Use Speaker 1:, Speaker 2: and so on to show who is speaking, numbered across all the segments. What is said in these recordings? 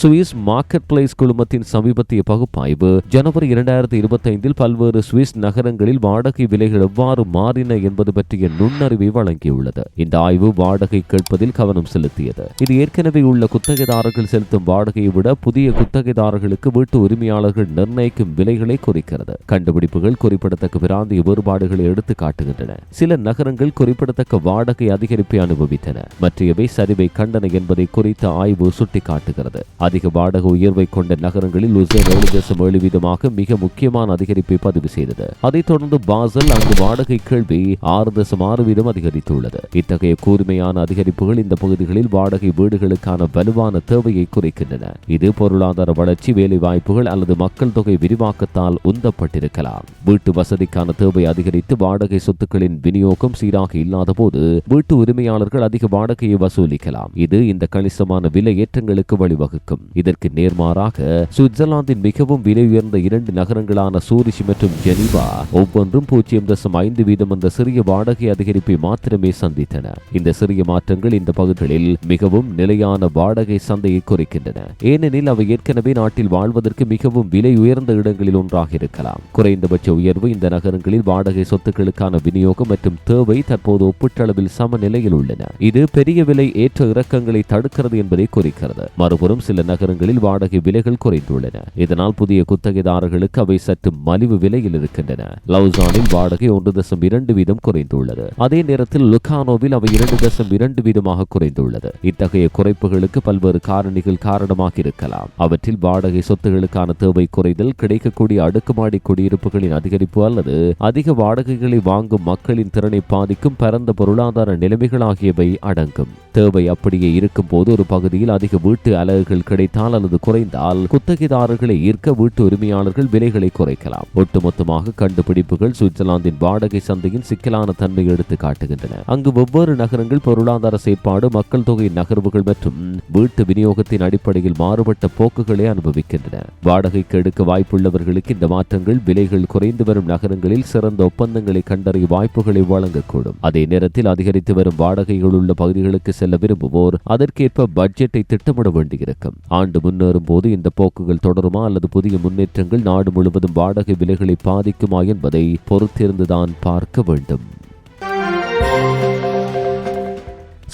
Speaker 1: Swiss marketplace குழுமத்தின் சமீபத்திய பகுப்பாய்வு ஜனவரி இரண்டாயிரத்தி இருபத்தைந்தில் பல்வேறு சுவிஸ் நகரங்களில் வாடகை விலைகள் எவ்வாறு மாறின என்பது பற்றிய நுண்ணறிவை வழங்கியுள்ளது இந்த ஆய்வு வாடகை கேட்பதில் கவனம் செலுத்தியது இது ஏற்கனவே உள்ள குத்தகைதாரர்கள் செலுத்தும் வாடகையை விட புதிய குத்தகைதாரர்களுக்கு வீட்டு உரிமையாளர்கள் நிர்ணயிக்கும் விலைகளை குறிக்கிறது கண்டுபிடிப்புகள் குறிப்பிடத்தக்க பிராந்திய வேறுபாடுகளை எடுத்து காட்டுகின்றன சில நகரங்கள் குறிப்பிடத்தக்க வாடகை அதிகரிப்பை அனுபவித்தன மற்றவை சரிவை கண்டன என்பதை குறித்த ஆய்வு சுட்டிக்காட்டுகிறது அதிக வாடக உயர்வை கொண்ட நகரங்களில் லுசேன் ஏழு தசம் ஏழு வீதமாக மிக முக்கியமான அதிகரிப்பை பதிவு செய்தது அதைத் தொடர்ந்து பாசல் அங்கு வாடகை கேள்வி ஆறு தசம் ஆறு வீதம் அதிகரித்துள்ளது இத்தகைய கூர்மையான அதிகரிப்புகள் இந்த பகுதிகளில் வாடகை வீடுகளுக்கான வலுவான தேவையை குறைக்கின்றன இது பொருளாதார வளர்ச்சி வேலை வாய்ப்புகள் அல்லது மக்கள் தொகை விரிவாக்கத்தால் உந்தப்பட்டிருக்கலாம் வீட்டு வசதிக்கான தேவை அதிகரித்து வாடகை சொத்துக்களின் விநியோகம் சீராக இல்லாத போது வீட்டு உரிமையாளர்கள் அதிக வாடகையை வசூலிக்கலாம் இது இந்த கணிசமான விலை ஏற்றங்களுக்கு வழிவகுக்கும் இருக்கும் இதற்கு நேர்மாறாக சுவிட்சர்லாந்தின் மிகவும் விலை உயர்ந்த இரண்டு நகரங்களான சூரிஷ் மற்றும் ஜெனீவா ஒவ்வொன்றும் பூஜ்ஜியம் தசம் ஐந்து வீதம் அந்த சிறிய வாடகை அதிகரிப்பை மாத்திரமே சந்தித்தன இந்த சிறிய மாற்றங்கள் இந்த பகுதிகளில் மிகவும் நிலையான வாடகை சந்தையை குறைக்கின்றன ஏனெனில் அவை ஏற்கனவே நாட்டில் வாழ்வதற்கு மிகவும் விலை உயர்ந்த இடங்களில் ஒன்றாக இருக்கலாம் குறைந்தபட்ச உயர்வு இந்த நகரங்களில் வாடகை சொத்துக்களுக்கான விநியோகம் மற்றும் தேவை தற்போது ஒப்பீட்டளவில் சமநிலையில் உள்ளன இது பெரிய விலை ஏற்ற இறக்கங்களை தடுக்கிறது என்பதை குறிக்கிறது மறுபுறம் சில சில நகரங்களில் வாடகை விலைகள் குறைந்துள்ளன இதனால் புதிய குத்தகைதாரர்களுக்கு அவை சற்று மலிவு விலையில் இருக்கின்றன லவுசானில் வாடகை ஒன்று தசம் இரண்டு வீதம் குறைந்துள்ளது அதே நேரத்தில் லுகானோவில் அவை இரண்டு தசம் இரண்டு வீதமாக குறைந்துள்ளது இத்தகைய குறைப்புகளுக்கு பல்வேறு காரணிகள் காரணமாக இருக்கலாம் அவற்றில் வாடகை சொத்துகளுக்கான தேவை குறைதல் கிடைக்கக்கூடிய அடுக்குமாடி குடியிருப்புகளின் அதிகரிப்பு அல்லது அதிக வாடகைகளை வாங்கும் மக்களின் திறனை பாதிக்கும் பரந்த பொருளாதார நிலைமைகள் ஆகியவை அடங்கும் தேவை அப்படியே இருக்கும் போது ஒரு பகுதியில் அதிக வீட்டு அலகுகள் கிடைத்தால் அல்லது குறைந்தால் குத்தகைதாரர்களை ஈர்க்க வீட்டு உரிமையாளர்கள் விலைகளை குறைக்கலாம் ஒட்டுமொத்தமாக கண்டுபிடிப்புகள் சுவிட்சர்லாந்தின் வாடகை சந்தையின் சிக்கலான தன்மை எடுத்து காட்டுகின்றன அங்கு ஒவ்வொரு நகரங்கள் பொருளாதார செயற்பாடு மக்கள் தொகை நகர்வுகள் மற்றும் வீட்டு விநியோகத்தின் அடிப்படையில் மாறுபட்ட போக்குகளை அனுபவிக்கின்றன வாடகைக்கு எடுக்க வாய்ப்புள்ளவர்களுக்கு இந்த மாற்றங்கள் விலைகள் குறைந்து வரும் நகரங்களில் சிறந்த ஒப்பந்தங்களை கண்டறிய வாய்ப்புகளை வழங்கக்கூடும் அதே நேரத்தில் அதிகரித்து வரும் வாடகைகள் உள்ள பகுதிகளுக்கு செல்ல விரும்புவோர் அதற்கேற்ப பட்ஜெட்டை திட்டமிட வேண்டியிருக்கும் ஆண்டு முன்னேறும் போது இந்த போக்குகள் தொடருமா அல்லது புதிய முன்னேற்றங்கள் நாடு முழுவதும் வாடகை விலைகளை பாதிக்குமா என்பதை பொறுத்திருந்துதான் பார்க்க வேண்டும்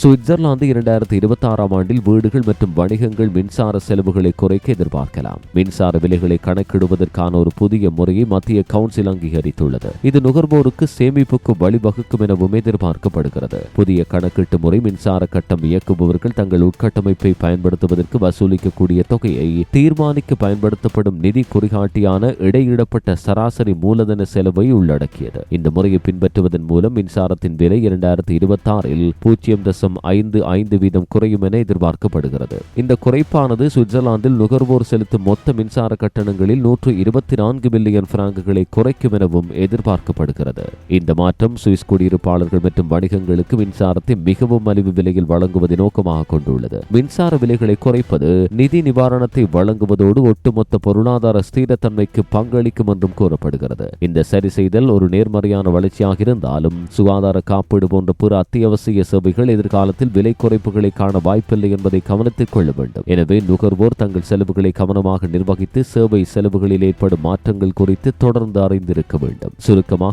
Speaker 2: சுவிட்சர்லாந்து இரண்டாயிரத்தி இருபத்தி ஆறாம் ஆண்டில் வீடுகள் மற்றும் வணிகங்கள் மின்சார செலவுகளை குறைக்க எதிர்பார்க்கலாம் மின்சார விலைகளை கணக்கிடுவதற்கான ஒரு புதிய முறையை மத்திய கவுன்சில் அங்கீகரித்துள்ளது இது நுகர்வோருக்கு சேமிப்புக்கு வழிவகுக்கும் எனவும் எதிர்பார்க்கப்படுகிறது புதிய கணக்கீட்டு முறை மின்சார கட்டம் இயக்குபவர்கள் தங்கள் உட்கட்டமைப்பை பயன்படுத்துவதற்கு வசூலிக்கக்கூடிய தொகையை தீர்மானிக்க பயன்படுத்தப்படும் நிதி குறிகாட்டியான இடையிடப்பட்ட சராசரி மூலதன செலவை உள்ளடக்கியது இந்த முறையை பின்பற்றுவதன் மூலம் மின்சாரத்தின் விலை இரண்டாயிரத்தி இருபத்தி ஆறில் பூஜ்ஜியம் தசம் வீதம் ஐந்து ஐந்து வீதம் குறையும் என எதிர்பார்க்கப்படுகிறது இந்த குறைப்பானது சுவிட்சர்லாந்தில் நுகர்வோர் செலுத்தும் மொத்த மின்சார கட்டணங்களில் நூற்று இருபத்தி நான்கு மில்லியன் பிராங்குகளை குறைக்கும் எனவும் எதிர்பார்க்கப்படுகிறது இந்த மாற்றம் சுவிஸ் குடியிருப்பாளர்கள் மற்றும் வணிகங்களுக்கு மின்சாரத்தை மிகவும் மலிவு விலையில் வழங்குவதை நோக்கமாக கொண்டுள்ளது மின்சார விலைகளை குறைப்பது நிதி நிவாரணத்தை வழங்குவதோடு ஒட்டுமொத்த பொருளாதார ஸ்திரத்தன்மைக்கு பங்களிக்கும் என்றும் கூறப்படுகிறது இந்த சரி செய்தல் ஒரு நேர்மறையான வளர்ச்சியாக இருந்தாலும் சுகாதார காப்பீடு போன்ற பிற அத்தியாவசிய சேவைகள் எதிர்க்க காலத்தில் விலை குறைப்புகளை காண வாய்ப்பில்லை என்பதை கவனத்தில் கொள்ள வேண்டும் எனவே நுகர்வோர் தங்கள் செலவுகளை கவனமாக நிர்வகித்து சேவை செலவுகளில் ஏற்படும் மாற்றங்கள் குறித்து தொடர்ந்து அறிந்திருக்க வேண்டும் சுருக்கமாக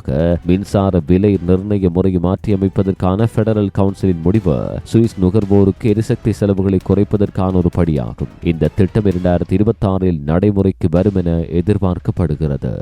Speaker 2: மின்சார விலை நிர்ணய முறையை மாற்றியமைப்பதற்கான பெடரல் கவுன்சிலின் முடிவு சுவிஸ் நுகர்வோருக்கு எரிசக்தி செலவுகளை குறைப்பதற்கான ஒரு படியாகும் இந்த திட்டம் இரண்டாயிரத்தி இருபத்தி ஆறில் நடைமுறைக்கு வரும் என எதிர்பார்க்கப்படுகிறது